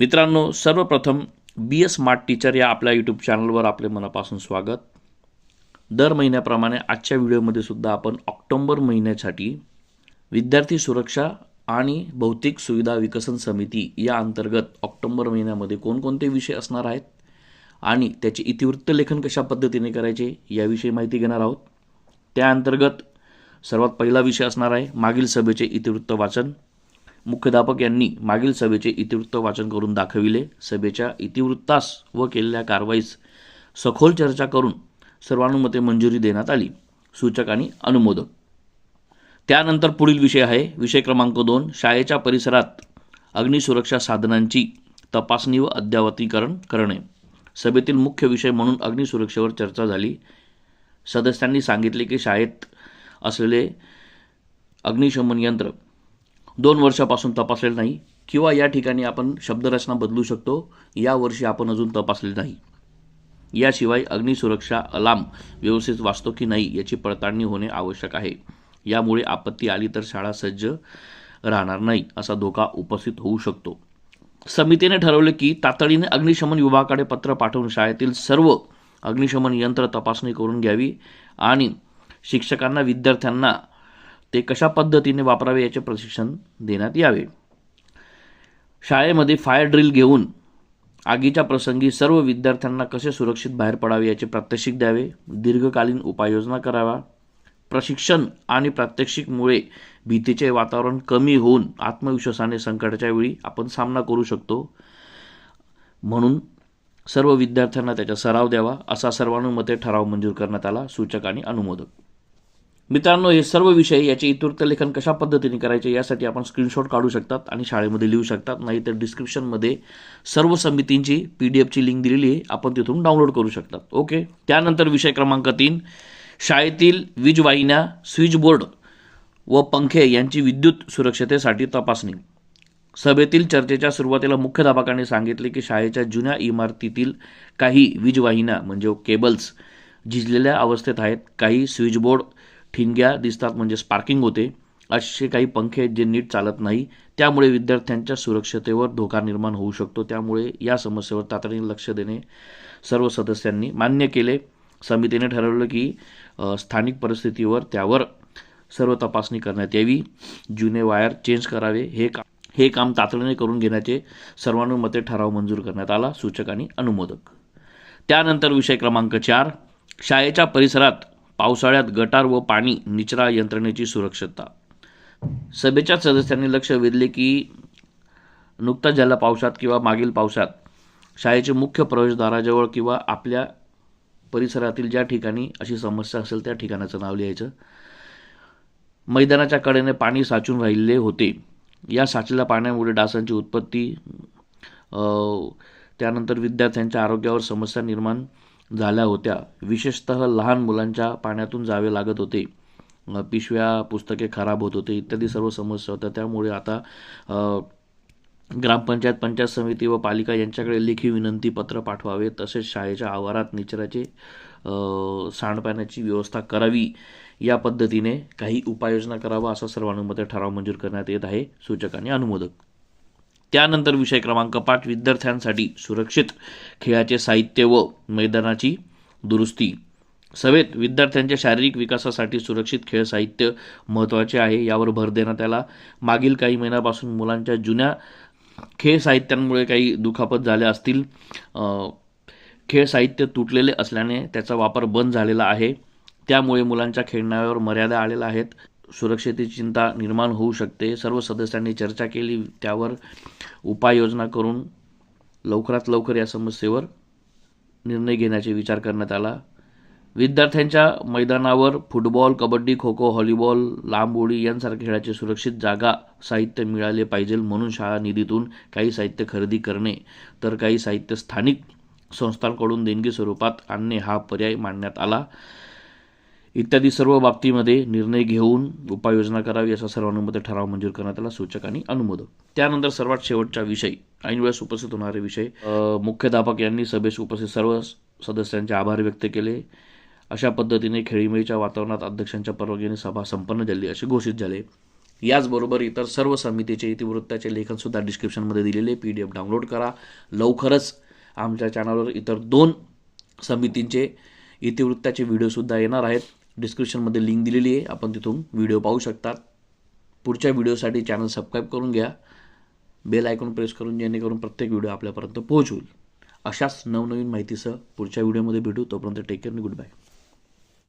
मित्रांनो सर्वप्रथम बी S smart teacher या आपल्या यूट्यूब चॅनलवर आपले मनापासून स्वागत. दर महिन्याप्रमाणे आजच्या व्हिडिओमध्ये सुद्धा आपण ऑक्टोंबर महिन्यासाठी विद्यार्थी सुरक्षा आणि भौतिक सुविधा विकसन समिती या अंतर्गत ऑक्टोंबर महिन्यामध्ये कोणकोणते विषय असणार आहेत आणि त्याचे इतिवृत्त लेखन कशा पद्धतीने करायचे याविषयी माहिती घेणार आहोत. त्या अंतर्गत सर्वात पहिला विषय असणार आहे मागील सभेचे इतिवृत्त वाचन. मुख्याध्यापक यांनी मागील सभेचे इतिवृत्त वाचन करून दाखविले. सभेच्या इतिवृत्तास व केलेल्या कारवाईस सखोल चर्चा करून सर्वानुमते मंजुरी देण्यात आली. सूचक आणि अनुमोदक त्यानंतर पुढील विषय आहे. विषय क्रमांक दोन शाळेच्या परिसरात अग्निसुरक्षा साधनांची तपासणी व अद्ययावतीकरण करणे. सभेतील मुख्य विषय म्हणून अग्निसुरक्षेवर चर्चा झाली. सदस्यांनी सांगितले की शाळेत असलेले अग्निशमन यंत्र दोन वर्षापासून तपासलेलं नाही किंवा या ठिकाणी आपण शब्दरचना बदलू शकतो या वर्षी आपण अजून तपासले नाही. याशिवाय अग्निसुरक्षा अलार्म व्यवस्थित वाचतो की नाही याची पडताळणी होणे आवश्यक आहे. यामुळे आपत्ती आली तर शाळा सज्ज राहणार नाही असा धोका उपस्थित होऊ शकतो. समितीने ठरवले की तातडीने अग्निशमन विभागाकडे पत्र पाठवून शाळेतील सर्व अग्निशमन यंत्र तपासणी करून घ्यावी आणि शिक्षकांना विद्यार्थ्यांना ते कशा पद्धतीने वापरावे याचे प्रशिक्षण देण्यात यावे. शाळेमध्ये फायर ड्रिल घेऊन आगीच्या प्रसंगी सर्व विद्यार्थ्यांना कसे सुरक्षित बाहेर पडावे याचे प्रात्यक्षिक द्यावे दीर्घकालीन उपाययोजना करावा प्रशिक्षण आणि प्रात्यक्षिकमुळे भीतीचे वातावरण कमी होऊन आत्मविश्वासाने संकटाच्या वेळी आपण सामना करू शकतो. म्हणून सर्व विद्यार्थ्यांना त्याचा सराव द्यावा असा सर्वानुमते ठराव मंजूर करण्यात आला. सूचक आणि अनुमोदक. मित्रांनो हे सर्व विषय याचे इतुर्थ लेखन कशा पद्धतीने करायचे यासाठी आपण स्क्रीनशॉट काढू शकतात आणि शाळेमध्ये लिहू शकतात. नाहीतर डिस्क्रिप्शनमध्ये सर्व समितींची पी डी एफची लिंक दिलेली आहे. आपण तिथून डाउनलोड करू शकतात. ओके त्यानंतर विषय क्रमांक तीन. शाळेतील वीजवाहिन्या स्विच बोर्ड व पंखे यांची विद्युत सुरक्षतेसाठी तपासणी. सभेतील चर्चेच्या सुरुवातीला मुख्याध्यापकाने सांगितले की शाळेच्या जुन्या इमारतीतील काही वीजवाहिन्या म्हणजे केबल्स झिजलेल्या अवस्थेत आहेत. काही स्विच बोर्ड ठिणग्या दिसतात म्हणजे स्पार्किंग होते. असे काही पंखे आहेत जे नीट चालत नाही. त्यामुळे विद्यार्थ्यांच्या सुरक्षतेवर धोका निर्माण होऊ शकतो. त्यामुळे या समस्येवर तातडीने लक्ष देणे सर्व सदस्यांनी मान्य केले. समितीने ठरवलं की स्थानिक परिस्थितीवर त्यावर सर्व तपासणी करण्यात यावी. जुने वायर चेंज करावे. हे का हे काम तातडीने करून घेण्याचे सर्वानुमते ठराव मंजूर करण्यात आला. सूचक आणि अनुमोदक. त्यानंतर विषय क्रमांक चार. शाळेच्या परिसरात पावसाळ्यात गटार व पाणी निचरा यंत्रणेची सुरक्षता. सभेच्या सदस्यांनी लक्ष वेधले की नुकताच झाल्या पावसात किंवा मागील पावसात शाळेचे मुख्य प्रवेशद्वाराजवळ किंवा आपल्या परिसरातील ज्या ठिकाणी अशी समस्या असेल त्या ठिकाणाचं नाव लिहायचं. मैदानाच्या कडेने पाणी साचून राहिले होते. या साचलेल्या पाण्यामुळे डासांची उत्पत्ती त्यानंतर विद्यार्थ्यांच्या आरोग्यावर समस्या निर्माण झाल्या होत्या. विशेषतः लहान मुलांच्या पाण्यातून जावे लागत होते. पिशव्या पुस्तके खराब होत होते इत्यादी सर्व समस्या होत्या. त्यामुळे आता ग्रामपंचायत पंचायत समिती व पालिका यांच्याकडे लेखी विनंती पत्र पाठवावे तसेच शाळेच्या आवारात निचराचे सांडपाण्याची व्यवस्था करावी. या पद्धतीने काही उपाययोजना करावा असा सर्वानुमते ठराव मंजूर करण्यात येत आहे. सूचक आणि अनुमोदक. त्यानंतर विषय क्रमांक पाच विद्यार्थ्यांसाठी सुरक्षित खेळाचे साहित्य व मैदानाची दुरुस्ती. सभेत विद्यार्थ्यांच्या शारीरिक विकासासाठी सुरक्षित खेळ साहित्य महत्त्वाचे आहे. यावर भर देण्यात आला. मागील काही महिन्यापासून मुलांच्या जुन्या खेळ साहित्यांमुळे काही दुखापत झाल्या असतील. खेळ साहित्य तुटलेले असल्याने त्याचा वापर बंद झालेला आहे. त्यामुळे मुलांच्या खेळण्यावर मर्यादा आलेल्या आहेत. सुरक्षेची चिंता निर्माण होऊ शकते. सर्व सदस्यांनी चर्चा केली. त्यावर उपाययोजना करून लवकरात लवकर या समस्येवर निर्णय घेण्याचे विचार करण्यात आला. विद्यार्थ्यांच्या मैदानावर फुटबॉल कबड्डी खो खो हॉलीबॉल लांब उडी यांसारख्या खेळाचे सुरक्षित जागा साहित्य मिळाले पाहिजे म्हणून शाळा निधीतून काही साहित्य खरेदी करणे तर काही साहित्य स्थानिक संस्थांकडून देणगी स्वरूपात आणणे हा पर्याय मांडण्यात आला. इत्यादी सर्व बाबतीमध्ये निर्णय घेऊन उपाययोजना करावी असा सर्वानुमते ठराव मंजूर करण्यात आला सूचक आणि अनुमोदक. त्यानंतर सर्वात शेवटचा विषय ऐन वेळेस उपस्थित होणारे विषय मुख्याध्यापक यांनी सभेस उपस्थित सर्व सदस्यांचे आभार व्यक्त केले. अशा पद्धतीने खेळीमेळीच्या वातावरणात अध्यक्षांच्या परवानगीने सभा संपन्न झाली असे घोषित झाले. याचबरोबर इतर सर्व समितीचे इतिवृत्ताचे लेखनसुद्धा डिस्क्रिप्शनमध्ये दिलेले पी डी एफ डाउनलोड करा. लवकरच आमच्या चॅनलवर इतर दोन समितींचे इतिवृत्ताचे व्हिडिओसुद्धा येणार आहेत. डिस्क्रिप्शनमध्ये लिंक दिलेली आहे. आपण तिथून व्हिडिओ पाहू शकतात. पुढच्या व्हिडिओसाठी चॅनल सबस्क्राईब करून घ्या. बेल आयकॉन प्रेस करून जेणेकरून प्रत्येक व्हिडिओ आपल्यापर्यंत पोहोचवेल अशाच नवनवीन माहितीसह पुढच्या व्हिडिओमध्ये भेटू. तोपर्यंत टेक केअर गुड बाय